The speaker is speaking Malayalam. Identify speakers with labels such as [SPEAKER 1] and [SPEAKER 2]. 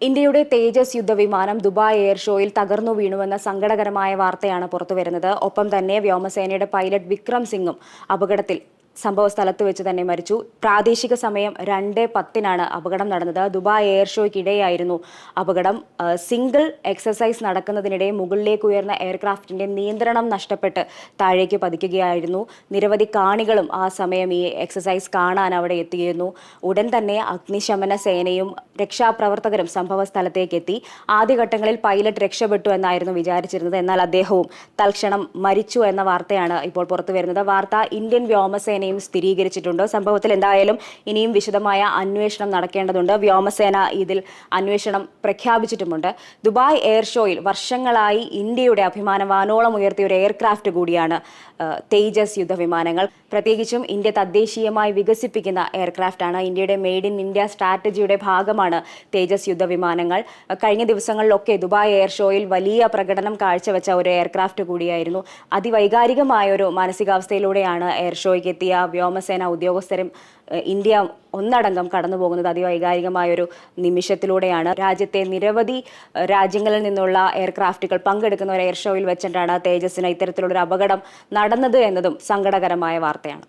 [SPEAKER 1] ഇന്ത്യയുടെ തേജസ് യുദ്ധവിമാനം ദുബായ് എയർ ഷോയിൽ തകർന്നു വീണുവെന്ന സങ്കടകരമായ വാർത്തയാണ് പുറത്തുവരുന്നത്. ഒപ്പം തന്നെ വ്യോമസേനയുടെ പൈലറ്റ് വിക്രം സിംഗും അപകടത്തിൽ സംഭവ സ്ഥലത്ത് വെച്ച് തന്നെ മരിച്ചു. പ്രാദേശിക സമയം രണ്ട് പത്തിനാണ് അപകടം നടന്നത്. ദുബായ് എയർ ഷോയ്ക്കിടെയായിരുന്നു അപകടം. സിംഗിൾ എക്സസൈസ് നടക്കുന്നതിനിടെ മുകളിലേക്ക് ഉയർന്ന എയർക്രാഫ്റ്റിന്റെ നിയന്ത്രണം നഷ്ടപ്പെട്ട് താഴേക്ക് പതിക്കുകയായിരുന്നു. നിരവധി കാണികളും ആ സമയം ഈ എക്സസൈസ് കാണാൻ അവിടെ എത്തിയിരുന്നു. ഉടൻ തന്നെ അഗ്നിശമന സേനയും രക്ഷാപ്രവർത്തകരും സംഭവ സ്ഥലത്തേക്ക് എത്തി. ആദ്യഘട്ടങ്ങളിൽ പൈലറ്റ് രക്ഷപ്പെട്ടു എന്നായിരുന്നു വിചാരിച്ചിരുന്നത്. എന്നാൽ അദ്ദേഹവും തൽക്ഷണം മരിച്ചു എന്ന വാർത്തയാണ് ഇപ്പോൾ പുറത്തു വരുന്നത്. വാർത്ത ഇന്ത്യൻ വ്യോമസേനയും സ്ഥിരീകരിച്ചിട്ടുണ്ട്. സംഭവത്തിൽ എന്തായാലും ഇനിയും വിശദമായ അന്വേഷണം നടക്കേണ്ടതുണ്ട്. വ്യോമസേന ഇതിൽ അന്വേഷണം പ്രഖ്യാപിച്ചിട്ടുമുണ്ട്. ദുബായ് എയർ ഷോയിൽ വർഷങ്ങളായി ഇന്ത്യയുടെ അഭിമാനം വാനോളം ഉയർത്തിയ ഒരു എയർക്രാഫ്റ്റ് കൂടിയാണ് തേജസ് യുദ്ധവിമാനങ്ങൾ. പ്രത്യേകിച്ചും ഇന്ത്യ തദ്ദേശീയമായി വികസിപ്പിക്കുന്ന എയർക്രാഫ്റ്റാണ്. ഇന്ത്യയുടെ മെയ്ഡ് ഇൻ ഇന്ത്യ സ്ട്രാറ്റജിയുടെ ഭാഗമാണ് തേജസ് യുദ്ധവിമാനങ്ങൾ. കഴിഞ്ഞ ദിവസങ്ങളിലൊക്കെ ദുബായ് എയർ ഷോയിൽ വലിയ പ്രകടനം കാഴ്ചവെച്ച ഒരു എയർക്രാഫ്റ്റ് കൂടിയായിരുന്നു. അതിവൈകാരികമായ ഒരു മാനസികാവസ്ഥയിലൂടെയാണ് എയർ ഷോയ്ക്ക് എത്തിയ വ്യോമസേന ഉദ്യോഗസ്ഥരും ഇന്ത്യ ഒന്നടങ്കം കടന്നു പോകുന്നത് അതിവൈകാരികമായ ഒരു നിമിഷത്തിലൂടെയാണ്. രാജ്യത്തെ നിരവധി രാജ്യങ്ങളിൽ നിന്നുള്ള എയർക്രാഫ്റ്റുകൾ പങ്കെടുക്കുന്ന ഒരു എയർ ഷോയിൽ വെച്ചിട്ടാണ് തേജസ്സിന് ഇത്തരത്തിലുള്ളൊരു അപകടം നടന്നത് എന്നതും സങ്കടകരമായ വാർത്തയാണ്.